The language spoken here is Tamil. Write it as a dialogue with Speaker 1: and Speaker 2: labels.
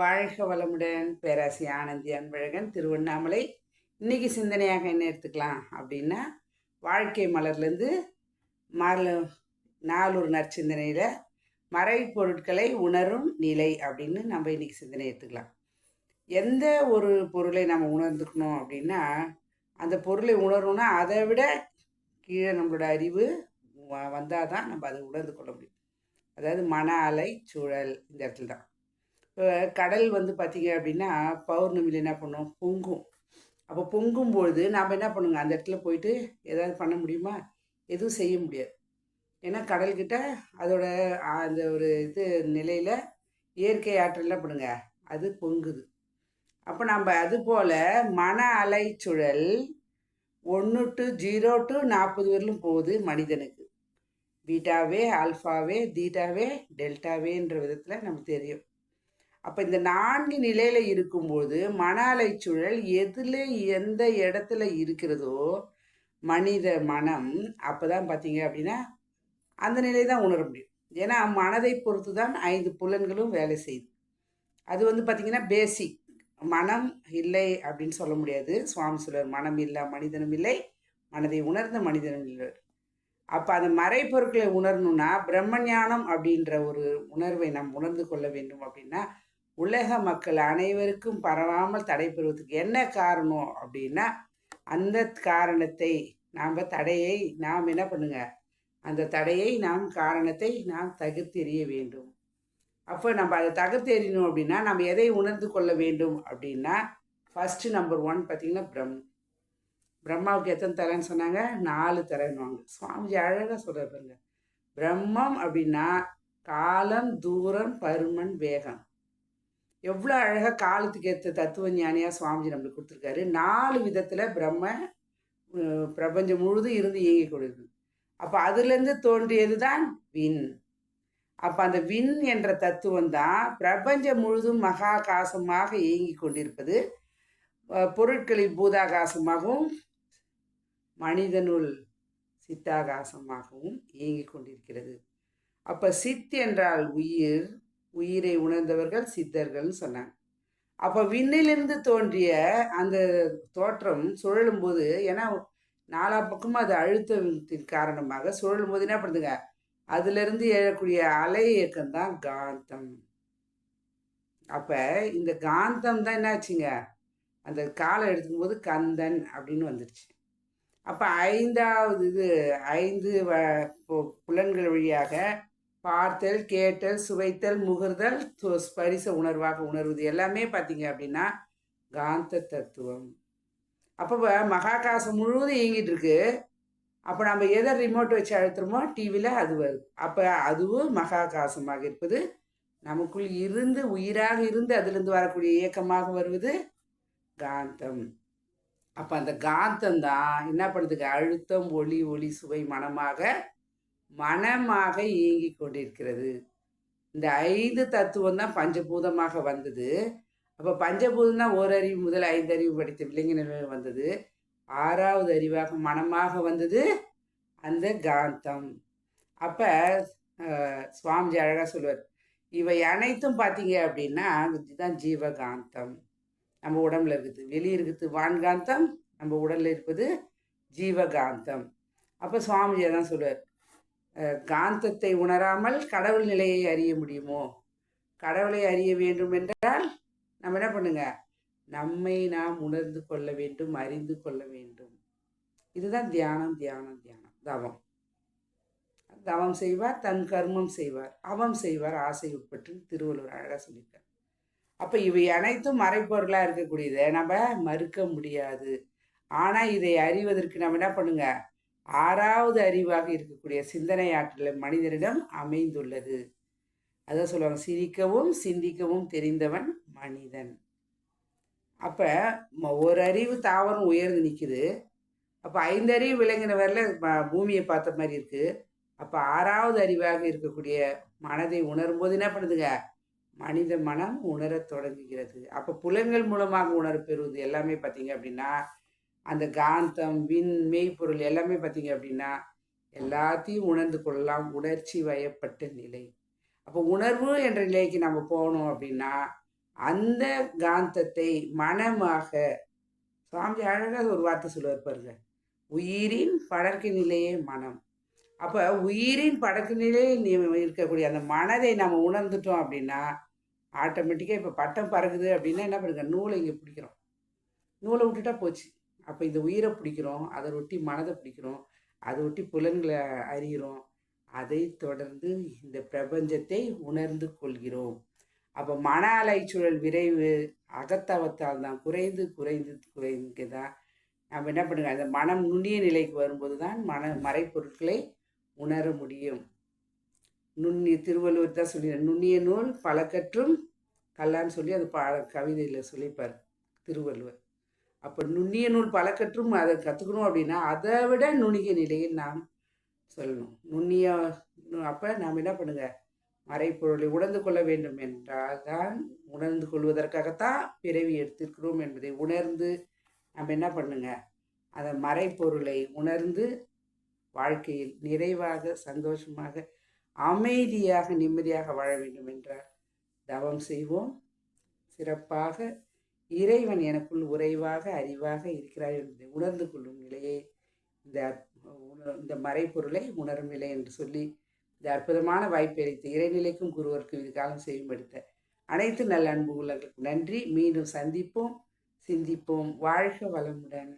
Speaker 1: வாழ்க வளமுடன் பேராசி ஆனந்தி அன்பழகன் திருவண்ணாமலை. இன்னைக்கு சிந்தனையாக என்ன எடுத்துக்கலாம் அப்படின்னா வாழ்க்கை மலர்லேருந்து மால நாலூர் நற்சிந்தனையில் மறை பொருட்களை உணரும் நிலை அப்படின்னு நம்ம இன்றைக்கி சிந்தனை எடுத்துக்கலாம். எந்த ஒரு பொருளை நம்ம உணர்ந்துக்கணும் அப்படின்னா அந்த பொருளை உணரணும்னா அதை விட கீழே நம்மளோட அறிவு வந்தால் தான் நம்ம அதை உணர்ந்து கொள்ள முடியும். அதாவது மன அலை சூழல் இந்த இடத்துல தான் கடல் வந்து பார்த்திங்க அப்படின்னா பௌர்ணமியில் என்ன பண்ணும்? பொங்கும். அப்போ பொங்கும்பொழுது நாம் என்ன பண்ணுங்க? அந்த இடத்துல போயிட்டு ஏதாவது பண்ண முடியுமா? எதுவும் செய்ய முடியாது. ஏன்னா கடல்கிட்ட அதோட அந்த ஒரு இது நிலையில் இயற்கை ஆற்றல்லாம் பண்ணுங்க? அது பொங்குது. அப்போ நம்ம அது போல் மன அலைச்சுழல் ஒன்று டு ஜீரோ டு நாற்பது வரலும் போகுது மனிதனுக்கு. பீட்டாவே ஆல்ஃபாவே தீட்டாவே டெல்டாவேன்ற விதத்தில் நமக்கு தெரியும். அப்போ இந்த நான்கு நிலையில் இருக்கும்போது மன அலைச்சூழல் எதில் எந்த இடத்துல இருக்கிறதோ மனித மனம் அப்போ தான் பார்த்தீங்க அப்படின்னா அந்த நிலை தான் உணர முடியும். ஏன்னா மனதை பொறுத்து தான் ஐந்து புலன்களும் வேலை செய்யுது. அது வந்து பார்த்திங்கன்னா பேசிக் மனம் இல்லை அப்படின்னு சொல்ல முடியாது. சுவாமி சொல்வர் மனம் இல்லை மனிதனும் இல்லை. மனதை உணர்ந்த மனிதனும் இல்லை. அப்போ அந்த மறைப்பொருட்களை உணரணும்னா பிரம்மஞானம் அப்படின்ற ஒரு உணர்வை நாம் உணர்ந்து கொள்ள வேண்டும் அப்படின்னா உலக மக்கள் அனைவருக்கும் பரவாமல் தடைபெறுவதற்கு என்ன காரணம் அப்படின்னா அந்த காரணத்தை நாம் தடையை நாம் என்ன பண்ணுங்க? அந்த தடையை நாம் காரணத்தை நாம் தகுத்தெறிய வேண்டும். அப்போ நம்ம அதை தகுத்தெறியணும் அப்படின்னா நம்ம எதை உணர்ந்து கொள்ள வேண்டும் அப்படின்னா ஃபஸ்ட்டு நம்பர் ஒன் பார்த்திங்கன்னா பிரம் பிரம்மாவுக்கு எத்தனை தலைன்னு சொன்னாங்க? நாலு தலைன்னுவாங்க சுவாமிஜி அழகாக சொல்கிற பாருங்க. பிரம்மம் அப்படின்னா காலம் தூரம் பருமன் வேகம். எவ்வளோ அழகாக காலத்துக்கு ஏற்ற தத்துவ ஞானியாக சுவாமிஜி நம்மளுக்கு கொடுத்துருக்காரு. நாலு விதத்தில் பிரம்ம பிரபஞ்சம் முழுதும் இருந்து இயங்கி கொடுக்குது அப்போ அதுலேருந்து தோன்றியது தான் வின் அப்போ அந்த வின் என்ற தத்துவம் தான் பிரபஞ்சம் முழுதும் மகாகாசமாக இயங்கி கொண்டிருப்பது. பொருட்களில் பூதாகாசமாகவும் மனிதனுள் சித்தாகாசமாகவும் இயங்கி கொண்டிருக்கிறது. அப்போ சித் என்றால் உயிர் உயிரை உணர்ந்தவர்கள் சித்தர்கள்னு சொன்னாங்க. அப்போ விண்ணிலிருந்து தோன்றிய அந்த தோற்றம் சுழலும் போது ஏன்னா நாலா பக்கமும் அது அழுத்தத்தின் காரணமாக சுழலும் போது என்ன பண்ணுதுங்க? அதுலேருந்து எழக்கூடிய அலை இயக்கம் தான் காந்தம். அப்போ இந்த காந்தம் தான் என்னாச்சுங்க? அந்த காலை எடுக்கும்போது கந்தன் அப்படின்னு வந்துருச்சு. அப்போ ஐந்தாவது இது ஐந்து வ புலன்கள் வழியாக பார்த்தல் கேட்டல் சுவைத்தல் முகர்தல் ஸ்பரிச உணர்வாக உணர்வது எல்லாமே பார்த்தீங்க அப்படின்னா காந்த தத்துவம். அப்போ மகாகாசம் முழுவதும் இயங்கிட்டு இருக்கு. அப்போ நம்ம எதை ரிமோட் வச்சு அழுத்துறோமோ டிவியில் அது வருது அப்போ அதுவும் மகாகாசமாக இருப்பது. நமக்குள் இருந்து உயிராக இருந்து அதிலிருந்து வரக்கூடிய இயக்கமாக வருவது காந்தம். அப்போ அந்த காந்தம் தான் என்ன பண்ணுதுங்க? அழுத்தம் ஒளி ஒளி சுவை மனமாக மனமாக இயங்கி கொண்டிருக்கிறது. இந்த ஐந்து தத்துவம் தான் பஞ்சபூதமாக வந்தது. அப்போ பஞ்சபூதம் தான் ஓரறிவு முதல் ஐந்து அறிவு படித்த விலங்கினர் வந்தது. ஆறாவது அறிவாக மனமாக வந்தது. அந்த காந்தம். அப்போ சுவாமிஜி அழகாக சொல்லுவார் இவை அனைத்தும் பார்த்தீங்க அப்படின்னா இதுதான் ஜீவகாந்தம். நம்ம உடம்புல இருக்குது. வெளியே இருக்குது வான்காந்தம் நம்ம உடலில் இருப்பது ஜீவகாந்தம். அப்போ சுவாமிஜி தான் சொல்லுவார் காந்தத்தை உணராமல் கடவுள் நிலையை அறிய முடியுமோ? கடவுளை அறிய வேண்டும் என்றால் நம்ம என்ன பண்ணுங்க? நம்மை நாம் உணர்ந்து கொள்ள வேண்டும் அறிந்து கொள்ள வேண்டும். இதுதான் தியானம் தியானம் தியானம். தவம். தவம் செய்வார் தன் கர்மம் செய்வார். அவம் செய்வார் ஆசை உட்பட்டு திருவள்ளுவர் அழகாக சொல்லியிருக்கார். அப்போ இவை அனைத்தும் மறைப்பொருளாக இருக்கக்கூடியதை நம்ம மறுக்க முடியாது. ஆனால் இதை அறிவதற்கு நம்ம என்ன பண்ணுங்க? ஆறாவது அறிவாக இருக்கக்கூடிய சிந்தனை ஆற்றல் மனிதனிடம் அமைந்துள்ளது. அதான் சொல்லுவாங்க சிரிக்கவும் சிந்திக்கவும் தெரிந்தவன் மனிதன். அப்போ ஒரு அறிவு தாவரம் உயர்ந்து நிற்குது அப்போ ஐந்து அறிவு விளங்கினவரில் பூமியை பார்த்த மாதிரி இருக்குது அப்போ ஆறாவது அறிவாக இருக்கக்கூடிய மனதை உணரும் போது என்ன பண்ணுதுங்க? மனித மனம் உணரத் தொடங்குகிறது. அப்போ புலன்கள் மூலமாக உணரப்பெறுவது எல்லாமே பார்த்தீங்க அப்படின்னா அந்த காந்தம் விண் மெய்ப்பொருள் எல்லாமே பார்த்தீங்க அப்படின்னா எல்லாத்தையும் உணர்ந்து கொள்ளலாம். உணர்ச்சி வயப்பட்ட நிலை. அப்போ உணர்வு என்ற நிலைக்கு நம்ம போகணும் அப்படின்னா அந்த காந்தத்தை மனமாக சுவாமி அழகாக ஒரு வார்த்தை சொல்லுவார் பாருங்க. உயிரின் படர்க்கு நிலையே மனம். அப்போ உயிரின் படக்கு நிலையில் நீ இருக்கக்கூடிய அந்த மனதை நம்ம உணர்ந்துட்டோம் அப்படின்னா ஆட்டோமேட்டிக்காக இப்போ பட்டம் பறக்குது அப்படின்னா என்ன பண்ணுங்க? நூலை இங்கே பிடிக்கிறோம். நூலை விட்டுட்டா போச்சு. அப்போ இந்த உயிரை பிடிக்கிறோம் அதை ஒட்டி மனதை பிடிக்கிறோம் அதை ஒட்டி புலன்களை அறிகிறோம். அதை தொடர்ந்து இந்த பிரபஞ்சத்தை உணர்ந்து கொள்கிறோம். அப்போ மன அலைச்சூழல் விரைவு அகத்தவத்தால் தான் குறைந்து குறைந்து குறைந்து தான் நம்ம என்ன பண்ணுங்க அந்த மனம் நுண்ணிய நிலைக்கு வரும்போது தான் மன மறைப்பொருட்களை உணர முடியும். நுண்ணிய திருவள்ளுவர் தான் சொல்லி நுண்ணிய நூல் பழக்கற்றும் கல்லான்னு சொல்லி அது பா கவிதையில் சொல்லிப்பார் திருவள்ளுவர். அப்போ நுண்ணிய நூல் பழக்கற்றும் அதை கற்றுக்கணும் அப்படின்னா அதை விட நுண்ணிய நிலையில் நாம் சொல்லணும். நுண்ணிய அப்போ நாம் என்ன பண்ணுங்க? மறைப்பொருளை உணர்ந்து கொள்ள வேண்டும் என்றால் தான் உணர்ந்து கொள்வதற்காகத்தான் பிறவி எடுத்திருக்கிறோம் என்பதை உணர்ந்து நம்ம என்ன பண்ணுங்க? அந்த மறைப்பொருளை உணர்ந்து வாழ்க்கையில் நிறைவாக சந்தோஷமாக அமைதியாக நிம்மதியாக வாழ வேண்டும் என்றால் தவம் செய்வோம். சிறப்பாக இறைவன் எனக்குள் உறைவாக அறிவாக இருக்கிறார் என்பதை உணர்ந்து கொள்ளும் நிலையே இந்த இந்த மறைப்பொருளை உணரும் நிலை என்று சொல்லி இந்த அற்புதமான வாய்ப்பை அளித்த இறைநிலைக்கும் குருவருக்கும் இது காலம் செய்யும்படுத்த அனைத்து நல்ல அன்பு உள்ளவர்களுக்கு நன்றி. மீண்டும் சந்திப்போம். சிந்திப்போம். வாழ்க வளமுடன்.